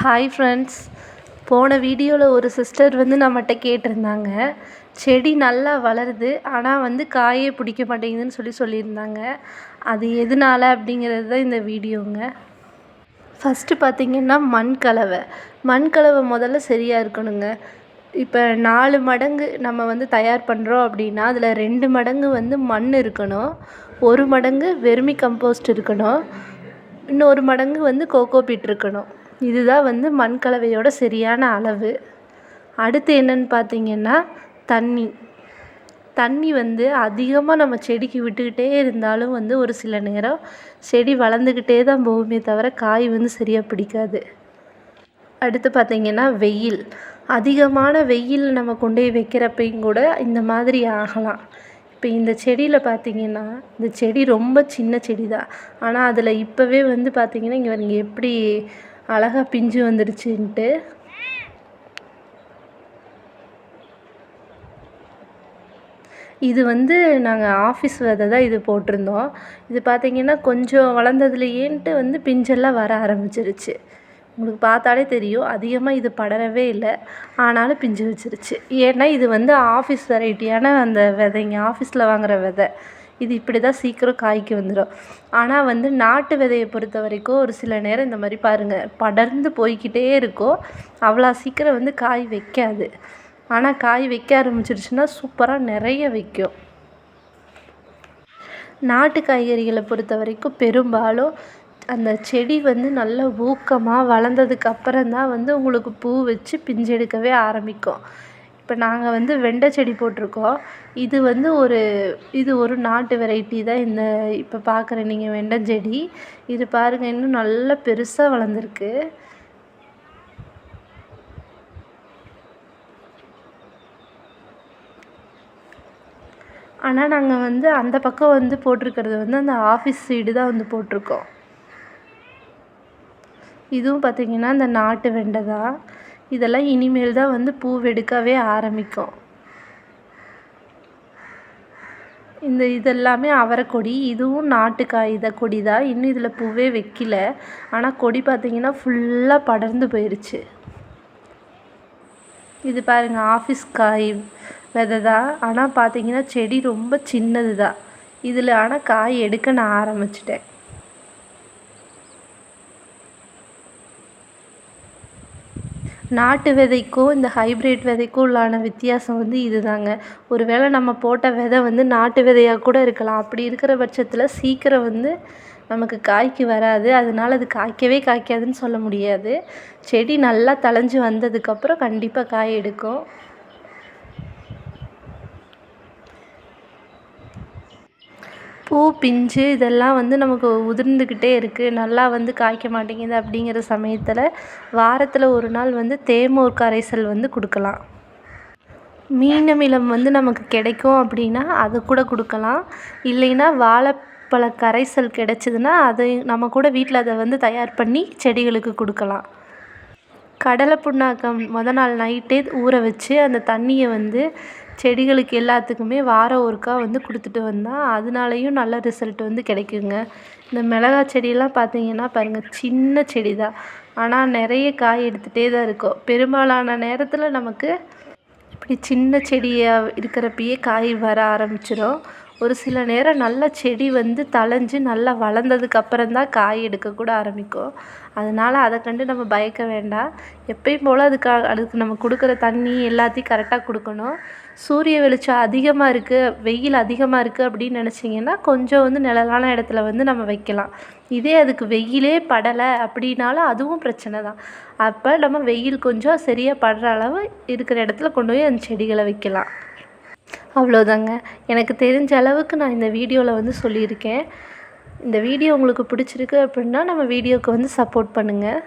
Hi friends போன வீடியோவில் ஒரு சிஸ்டர் வந்து நம்மகிட்ட கேட்டிருந்தாங்க. செடி நல்லா வளருது ஆனால் வந்து காயே பிடிக்க மாட்டேங்குதுன்னு சொல்லி சொல்லியிருந்தாங்க. அது எதனால அப்படிங்கிறது தான் இந்த வீடியோங்க. ஃபஸ்ட்டு பார்த்திங்கன்னா மண் கலவை. மண் கலவை முதல்ல சரியாக இருக்கணுங்க. இப்போ நாலு மடங்கு நம்ம வந்து தயார் பண்ணுறோம் அப்படின்னா அதில் ரெண்டு மடங்கு வந்து மண் இருக்கணும். ஒரு மடங்கு வெர்மி கம்போஸ்ட் இருக்கணும். இன்னொரு மடங்கு வந்து கோகோபீட் இருக்கணும். இதுதான் வந்து மண் கலவையோட சரியான அளவு. அடுத்து என்னன்னு பார்த்தீங்கன்னா தண்ணி. தண்ணி வந்து அதிகமாக நம்ம செடிக்கு விட்டுக்கிட்டே இருந்தாலும் வந்து ஒரு சில நேரம் செடி வளர்ந்துக்கிட்டே தான் போகுமே தவிர காய் வந்து சரியாக பிடிக்காது. அடுத்து பார்த்திங்கன்னா வெயில். அதிகமான வெயில் நம்ம கொண்டு போய் வைக்கிறப்பையும் கூட இந்த மாதிரி ஆகலாம். இப்போ இந்த செடியில் பார்த்திங்கன்னா இந்த செடி ரொம்ப சின்ன செடி தான் ஆனால் அதில் இப்போவே வந்து பார்த்திங்கன்னா இங்கே எப்படி அழகாக பிஞ்சு வந்துடுச்சுன்ட்டு. இது வந்து நாங்கள் ஆஃபீஸ் விதை தான் இது போட்டிருந்தோம். இது பார்த்திங்கன்னா கொஞ்சம் வளர்ந்ததுலேயேன்ட்டு வந்து பிஞ்செல்லாம் வர ஆரம்பிச்சிருச்சு. உங்களுக்கு பார்த்தாலே தெரியும் அதிகமாக இது படரவே இல்லை. ஆனாலும் பிஞ்சு வச்சிருச்சு. ஏன்னா இது வந்து ஆஃபீஸ் வெரைட்டியான அந்த விதைங்க ஆஃபீஸில் வாங்குகிற விதை. இது இப்படி தான் சீக்கிரம் காய்க்கு வந்துடும் ஆனால் வந்து நாட்டு விதையை பொறுத்த வரைக்கும் ஒரு சில நேரம் இந்த மாதிரி பாருங்கள் படர்ந்து போய்க்கிட்டே இருக்கும். அவ்வளோ சீக்கிரம் வந்து காய் வைக்காது. ஆனால் காய் வைக்க ஆரம்பிச்சிருச்சுன்னா சூப்பராக நிறைய வைக்கும். நாட்டு காய்கறிகளை பொறுத்த வரைக்கும் பெரும்பாலும் அந்த செடி வந்து நல்ல ஊக்கமாக வளர்ந்ததுக்கு அப்புறம் தான் வந்து உங்களுக்கு பூ வச்சு பிஞ்சு எடுக்கவே ஆரம்பிக்கும். இப்போ நாங்கள் வந்து வெண்டை செடி போட்டிருக்கோம். இது வந்து ஒரு இது ஒரு நாட்டு வெரைட்டி தான் இந்த இப்போ பார்க்குற நீங்கள் வெண்டஞ்செடி இது பாருங்கள் இன்னும் நல்லா பெருசாக வளர்ந்துருக்கு. ஆனால் நாங்கள் வந்து அந்த பக்கம் வந்து போட்டிருக்கிறது வந்து அந்த ஆஃபீஸ் சைடு தான் வந்து போட்டிருக்கோம். இதுவும் பார்த்திங்கன்னா இந்த நாட்டு வெண்டை தான். இதெல்லாம் இனிமேல் தான் வந்து பூவெடுக்கவே ஆரம்பிக்கும். இந்த இதெல்லாமே அவரைக்கொடி இதுவும் நாட்டு காய்த கொடி தான். இன்னும் இதில் பூவே வைக்கல. ஆனால் கொடி பார்த்திங்கன்னா ஃபுல்லாக படர்ந்து போயிடுச்சு இது பாருங்கள் ஆஃபீஸ் காய் விதை தான். ஆனால் பார்த்தீங்கன்னா செடி ரொம்ப சின்னது தான். இதில் ஆனால் காய் எடுக்க நான் ஆரம்பிச்சிட்டேன். நாட்டு விதைக்கும் இந்த ஹைப்ரிட் விதைக்கும் உள்ளான வித்தியாசம் வந்து இது தாங்க ஒரு வேளை நம்ம போட்ட விதை வந்து நாட்டு விதையாக கூட இருக்கலாம். அப்படி இருக்கிற பட்சத்தில் சீக்கிரம் வந்து நமக்கு காய்க்கு வராது. அதனால அது காய்க்கவே காய்க்காதுன்னு சொல்ல முடியாது. செடி நல்லா தழைஞ்சி வந்ததுக்கப்புறம் கண்டிப்பாக காய் எடுக்கும். பூ பிஞ்சு இதெல்லாம் வந்து நமக்கு உதிர்ந்துக்கிட்டே இருக்குது நல்லா வந்து காய்க்க மாட்டேங்குது அப்படிங்கிற சமயத்தில் வாரத்தில் ஒரு நாள் வந்து தேமோர் கரைசல் வந்து கொடுக்கலாம். மீன் அமிலம் வந்து நமக்கு கிடைக்கும் அப்படின்னா அது கூட கொடுக்கலாம். இல்லைன்னா வாழைப்பழ கரைசல் கிடச்சிதுன்னா அதை நம்ம கூட வீட்டில் அதை வந்து தயார் பண்ணி செடிகளுக்கு கொடுக்கலாம். கடலை புண்ணாக்கம் மொதல் நாள் நைட்டே ஊற வச்சு அந்த தண்ணியை வந்து செடிகளுக்கு எல்லாத்துக்குமே வாரம் ஒருக்கா வந்து கொடுத்துட்டு வந்தால் அதனாலையும் நல்ல ரிசல்ட் வந்து கிடைக்குங்க. இந்த மிளகா செடியெல்லாம் பார்த்தீங்கன்னா பாருங்கள் சின்ன செடி தான் ஆனால் நிறைய காய் எடுத்துகிட்டே தான் இருக்கும். பெரும்பாலான நேரத்தில் நமக்கு இப்படி சின்ன செடியாக இருக்கிறப்பயே காய் வர ஆரம்பிச்சிடும் ஒரு சில நேரம் நல்ல செடி வந்து தழைஞ்சு நல்லா வளர்ந்ததுக்கு அப்புறம்தான் காய் எடுக்கக்கூட ஆரம்பிக்கும். அதனால் அதை கண்டு நம்ம பயக்க வேண்டாம். எப்பயும் போல் அதுக்கு அதுக்கு நம்ம கொடுக்குற தண்ணி எல்லாத்தையும் கரெக்டாக கொடுக்கணும். சூரிய வெளிச்சம் அதிகமாக இருக்குது வெயில் அதிகமாக இருக்குது அப்படின்னு நினச்சிங்கன்னா கொஞ்சம் வந்து நிழலான இடத்துல வந்து நம்ம வைக்கலாம். இதே அதுக்கு வெயிலே படலை அப்படின்னாலும் அதுவும் பிரச்சனை தான். அப்போ நம்ம வெயில் கொஞ்சம் சரியாக படுற அளவு இருக்கிற இடத்துல கொண்டு போய் அந்த செடிகளை வைக்கலாம். அவ்வளோதாங்க. எனக்கு தெரிஞ்ச அளவுக்கு நான் இந்த வீடியோவில் வந்து சொல்லியிருக்கேன். இந்த வீடியோ உங்களுக்கு பிடிச்சிருக்கு அப்படின்னா நம்ம வீடியோவுக்கு வந்து சப்போர்ட் பண்ணுங்கள்